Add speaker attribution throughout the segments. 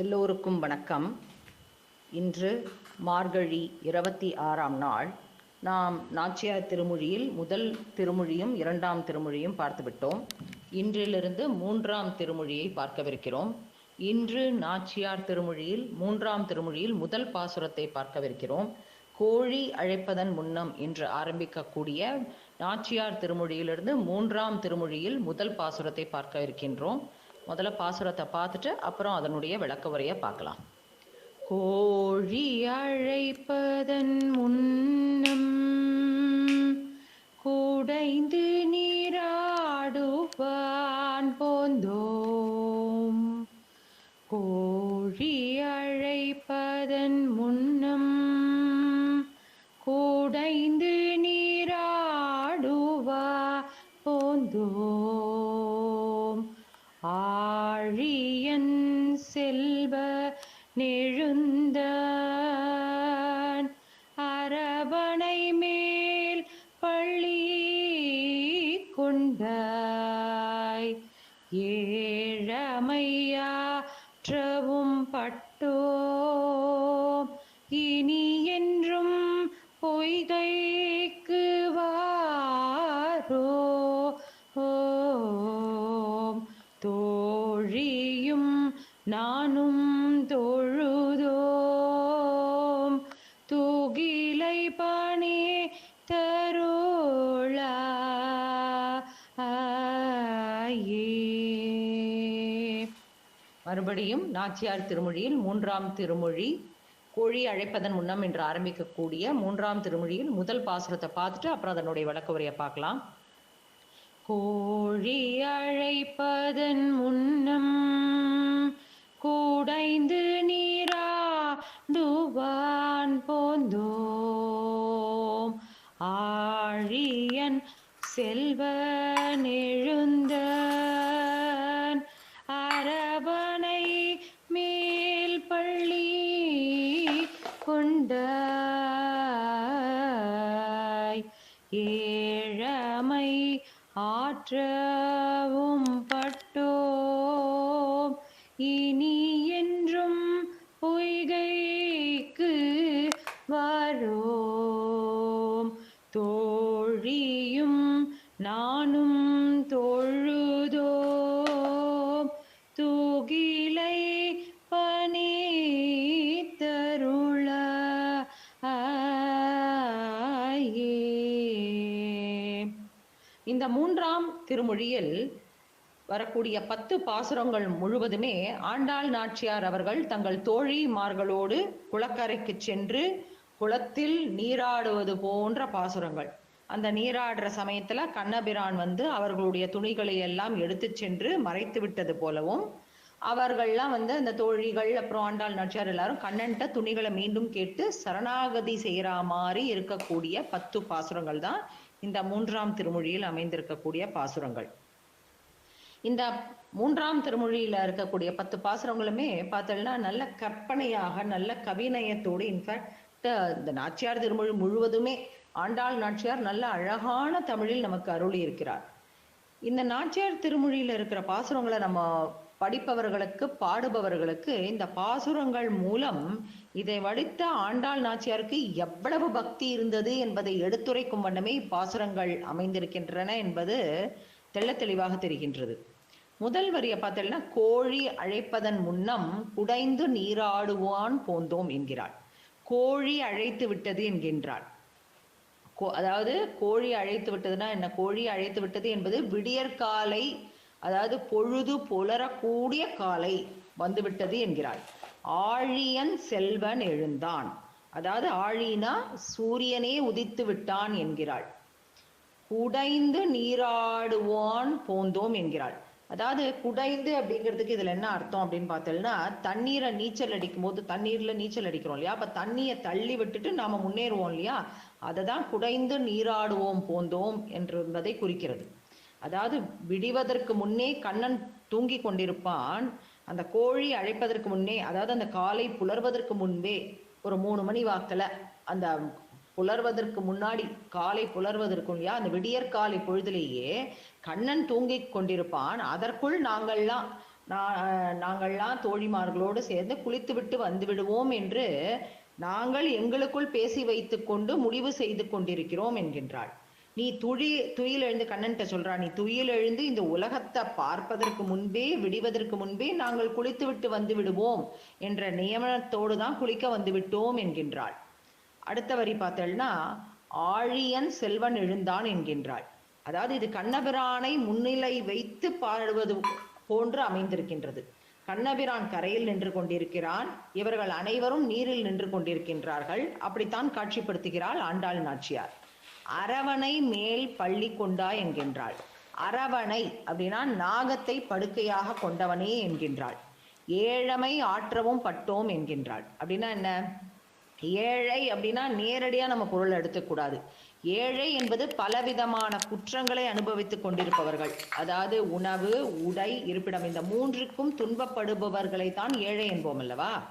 Speaker 1: எல்லோருக்கும் வணக்கம். இன்று மார்கழி இருபத்தி ஆறாம் நாள். நாம் நாச்சியார் திருமொழியில் முதல் திருமொழியும் இரண்டாம் திருமொழியும் பார்த்துவிட்டோம். இன்றிலிருந்து மூன்றாம் திருமொழியை பார்க்கவிருக்கிறோம். இன்று நாச்சியார் திருமொழியில் மூன்றாம் திருமொழியில் முதல் பாசுரத்தை பார்க்கவிருக்கிறோம். கோழி அழைப்பதன் முன்னம் என்று ஆரம்பிக்கக்கூடிய நாச்சியார் திருமொழியிலிருந்து மூன்றாம் திருமொழியில் முதல் பாசுரத்தை பார்க்க இருக்கின்றோம் முதல்ல பாசுரத்தை பார்த்துட்டு அப்புறம் அதனுடைய விளக்க உரையை பார்க்கலாம். கோழி அழைப்பதன் முன்னம் குடைந்து நீராடுவான் போந்தோம். கோழி அழைப்பதன் கொண்டாய் ஏழமையாற்றவும் பட்டோ இனி என்றும் பொய்கைக்கு வாரோ? தோழியும் நானும் தொழுதோ? மறுபடியும் நாச்சியார் திருமொழியில் மூன்றாம் திருமொழி கோழி அழைப்பதன் முன்னம் என்று ஆரம்பிக்கக்கூடிய மூன்றாம் திருமொழியில் முதல் பாசுரத்தை பார்த்துட்டு அப்புறம் அதனுடைய விளக்க உரையை பார்க்கலாம். கோழி அழைப்பதன் முன்னம் கூடைந்து நீராடுவான் போந்தோம். ஆழியன் செல்வ மாற்றவும் பட்டோம். இனி என்றும் பொய்கைக்கு வரோம். தோழியும் நானும் இந்த மூன்றாம் திருமொழியில் வரக்கூடிய பத்து பாசுரங்கள் முழுவதுமே ஆண்டாள் நாச்சியார் அவர்கள் தங்கள் தோழிமார்களோடு குளக்கரைக்கு சென்று குளத்தில் நீராடுவது போன்ற பாசுரங்கள். அந்த நீராடுற சமயத்துல கண்ணபிரான் வந்து அவர்களுடைய துணிகளை எல்லாம் எடுத்து சென்று மறைத்து விட்டது போலவும் அவர்கள்லாம் வந்து அந்த தோழிகள் அப்புறம் ஆண்டாள் நாச்சியார் எல்லாரும் கண்ணன்ட்ட துணிகளை மீண்டும் கேட்டு சரணாகதி செய்யற மாதிரி இருக்கக்கூடிய பத்து பாசுரங்கள் தான் இந்த மூன்றாம் திருமொழியில் அமைந்திருக்கக்கூடிய பாசுரங்கள். இந்த மூன்றாம் திருமொழியில இருக்கக்கூடிய பத்து பாசுரங்களுமே பார்த்தோம்னா நல்ல கற்பனையாக நல்ல கவிநயத்தோடு இன்ஃபேக்ட் இந்த நாச்சியார் திருமொழி முழுவதுமே ஆண்டாள் நாச்சியார் நல்ல அழகான தமிழில் நமக்கு அருளி இருக்கிறார் இந்த நாச்சியார் திருமொழியில இருக்கிற பாசுரங்களை நம்ம படிப்பவர்களுக்கு பாடுபவர்களுக்கு இந்த பாசுரங்கள் மூலம் இதை வடித்த ஆண்டாள் நாச்சியாருக்கு எவ்வளவு பக்தி இருந்தது என்பதை எடுத்துரைக்கும் வண்ணமே பாசுரங்கள் அமைந்திருக்கின்றன என்பது தெள்ள தெளிவாக தெரிகின்றது. முதல் வரிய பார்த்தீங்கன்னா கோழி அழைப்பதன் முன்னம் குடைந்து நீராடுவான் போந்தோம் என்கிறாள். கோழி அழைத்து விட்டது என்கின்றாள். அதாவது கோழி அழைத்து விட்டதுன்னா என்ன? கோழி அழைத்து விட்டது என்பது விடியற்காலை அதாவது பொழுது புலரக்கூடிய காலை வந்துவிட்டது என்கிறாள். ஆழியன் செல்வன் எழுந்தான். அதாவது ஆழினா சூரியனே உதித்து விட்டான் என்கிறாள். குடைந்து நீராடுவான் போந்தோம் என்கிறாள். அதாவது குடைந்து அப்படிங்கிறதுக்கு இதுல என்ன அர்த்தம் அப்படின்னு பார்த்தோம்னா தண்ணீரை நீச்சல் அடிக்கும் போது தண்ணீர்ல நீச்சல் அடிக்கிறோம் இல்லையா? அப்ப தண்ணியை தள்ளி விட்டுட்டு நாம முன்னேறுவோம் இல்லையா? அதை தான் குடைந்து நீராடுவோம் போந்தோம் என்பதை குறிக்கிறது. அதாவது விடிவதற்கு முன்னே கண்ணன் தூங்கி கொண்டிருப்பான். அந்த கோழி அழைப்பதற்கு முன்னே அதாவது அந்த காலை புலர்வதற்கு முன்பே ஒரு மூணு மணி வாக்கில் அந்த புலர்வதற்கு முன்னாடி காலை புலர்வதற்கு இல்லையா அந்த விடியற்காலை பொழுதிலேயே கண்ணன் தூங்கி கொண்டிருப்பான். அதற்குள் நாங்கள்லாம் நான் நாங்கள்லாம் தோழிமார்களோடு சேர்ந்து குளித்துவிட்டு வந்து விடுவோம் என்று நாங்கள் எங்களுக்குள் பேசி வைத்துக்கொண்டு முடிவு செய்து கொண்டிருக்கிறோம் என்கின்றாள். நீ துழி துயில் எழுந்து கண்ணன்ட்ட சொல்றா நீ துயில் எழுந்து இந்த உலகத்தை பார்ப்பதற்கு முன்பே விடிவதற்கு முன்பே நாங்கள் குளித்துவிட்டு வந்து விடுவோம் என்ற நியமனத்தோடு தான் குளிக்க வந்து விட்டோம் என்கின்றாள். அடுத்த வரி பார்த்தேன்னா ஆழியன் செல்வன் எழுந்தான் என்கின்றாள். அதாவது இது கண்ணபிரானை முன்னிலை வைத்து பாடுவது போன்று அமைந்திருக்கின்றது. கண்ணபிரான் கரையில் நின்று கொண்டிருக்கிறான். இவர்கள் அனைவரும் நீரில் நின்று கொண்டிருக்கின்றார்கள். அப்படித்தான் காட்சிப்படுத்துகிறாள் ஆண்டாள் நாச்சியார். அரவணை மேல் பள்ளி கொண்டா என்கின்றாள். அரவணை அப்படின்னா நாகத்தை படுக்கையாக கொண்டவனே என்கின்றாள். ஏழமை ஆற்றவும் பட்டோம் என்கின்றாள். அப்படின்னா என்ன? ஏழை அப்படின்னா நேரடியாக நம்ம பொருள் எடுத்துக்கூடாது ஏழை என்பது பலவிதமான குற்றங்களை அனுபவித்துக் கொண்டிருப்பவர்கள். அதாவது உணவு உடை இருப்பிடம் இந்த மூன்றுக்கும் துன்பப்படுபவர்களை தான் ஏழை என்போம் அல்லவா?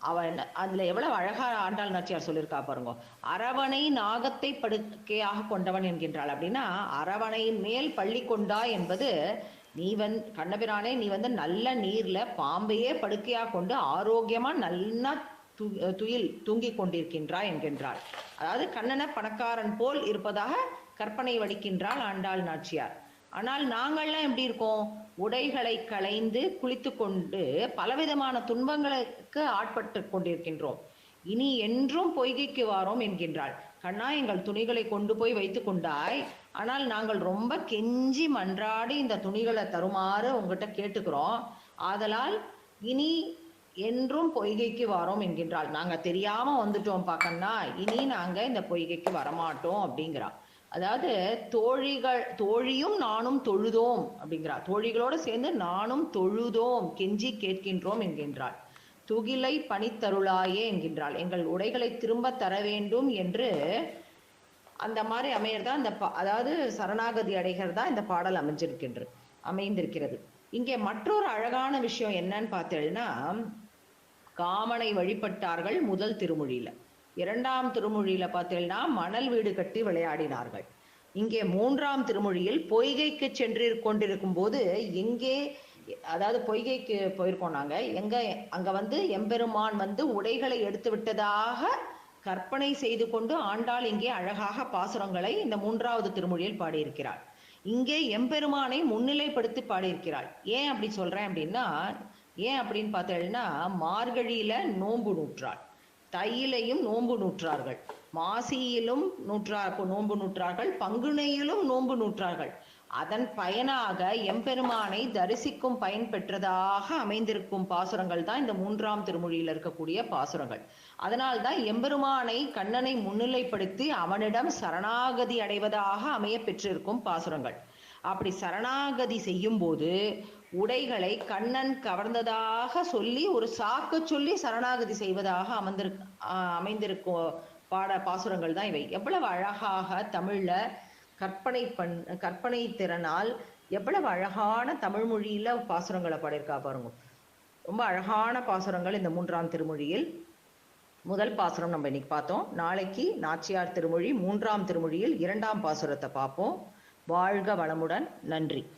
Speaker 1: அவன் அதுல எவ்வளவு அழகா ஆண்டாள் நாச்சியார் சொல்லியிருக்கா பாருங்க. அரவணை நாகத்தை படுக்கையாக கொண்டவன் என்கின்றாள். அப்படின்னா அரவணையின் மேல் பள்ளி கொண்டா என்பது நீ வந் கண்ணபிரானே நீ வந்து நல்ல நீர்ல பாம்பையே படுக்கையாக கொண்டு ஆரோக்கியமா நல்லா து- துயில் தூங்கிக் கொண்டிருக்கின்றாய் என்கின்றாள். அதாவது கண்ணன பணக்காரன் போல் இருப்பதாக கற்பனை வடிக்கின்றாள் ஆண்டாள் நாச்சியார். ஆனால் நாங்கள்லாம் எப்படி இருக்கோம்? உடைகளை களைந்து குளித்து கொண்டு பலவிதமான துன்பங்களுக்கு ஆட்பட்டு கொண்டிருக்கின்றோம். இனி என்றும் பொய்கைக்கு வாரோம் என்கின்றாள். கண்ணா எங்கள் துணிகளை கொண்டு போய் வைத்து கொண்டாய். ஆனால் நாங்கள் ரொம்ப கெஞ்சி மன்றாடி இந்த துணிகளை தருமாறு உங்ககிட்ட கேட்டுக்கிறோம். ஆதலால் இனி என்றும் பொய்கைக்கு வரோம் என்கின்றாள். நாங்க தெரியாம வந்துட்டோம் பாக்கண்ணா இனி நாங்க இந்த பொய்கைக்கு வரமாட்டோம் அப்படிங்கிறா. அதாவது தோழிகள் தோழியும் நானும் தொழுதோம் அப்படிங்கிறார் தோழிகளோடு சேர்ந்து நானும் தொழுதோம் கெஞ்சி கேட்கின்றோம் என்கின்றாள். துகிலை பணித்தருளாயே என்கின்றாள். எங்கள் உடைகளை திரும்ப தர வேண்டும் என்று அந்த மாதிரி அமையறதா இந்த பா- அதாவது சரணாகதி அடைகிறதா இந்த பாடல் அமைஞ்சிருக்கின்ற அமைந்திருக்கிறது. இங்கே மற்றொரு அழகான விஷயம் என்னன்னு பார்த்தேன்னா காமனை வழிபட்டார்கள் முதல் திருமொழியில. இரண்டாம் திருமொழியில பார்த்தீங்கன்னா மணல் வீடு கட்டி விளையாடினார்கள். இங்கே மூன்றாம் திருமொழியில் பொய்கைக்கு சென்று கொண்டிருக்கும் போது எங்கே அதாவது பொய்கைக்கு போயிருக்கோம் நாங்க எங்க அங்க வந்து எம்பெருமான் வந்து உடைகளை எடுத்து விட்டதாக கற்பனை செய்து கொண்டு ஆண்டாள் இங்கே அழகாக பாசுரங்களை இந்த மூன்றாவது திருமொழியில் பாடியிருக்கிறாள். இங்கே எம்பெருமானை முன்னிலைப்படுத்தி பாடியிருக்கிறாள். ஏன் அப்படி சொல்றேன் அப்படின்னா ஏன் அப்படின்னு பார்த்தேன்னா மார்கழியில நோன்பு நூற்றாள். தையிலையும் நோன்பு நூற்றார்கள். மாசியிலும் நூற்றா நோன்பு நூற்றார்கள். பங்குனையிலும் நோன்பு நூற்றார்கள். அதன் பயனாக எம்பெருமானை தரிசிக்கும் பயன் பெற்றதாக அமைந்திருக்கும் பாசுரங்கள் தான் இந்த மூன்றாம் திருமொழியில் இருக்கக்கூடிய பாசுரங்கள். அதனால்தான் எம்பெருமானை கண்ணனை முன்னிலைப்படுத்தி அவனிடம் சரணாகதி அடைவதாக அமைய பெற்றிருக்கும் பாசுரங்கள். அப்படி சரணாகதி செய்யும் போது உடைகளை கண்ணன் கவர்ந்ததாக சொல்லி ஒரு சாக்கு சொல்லி சரணாகதி செய்வதாக அமர்ந்திரு அமைந்திருக்கும் பாட பாசுரங்கள் தான் இவை. எவ்வளவு அழகாக தமிழ்ல கற்பனை பண் கற்பனை திறனால் எவ்வளவு அழகான தமிழ் மொழியில பாசுரங்களை பாடியிருக்கா பாருங்க. ரொம்ப அழகான பாசுரங்கள் இந்த மூன்றாம் திருமொழியில். முதல் பாசுரம் நம்ம இன்னைக்கு பார்த்தோம். நாளைக்கு நாச்சியார் திருமொழி மூன்றாம் திருமொழியில் இரண்டாம் பாசுரத்தை பார்ப்போம். வாழ்க வளமுடன். நன்றி.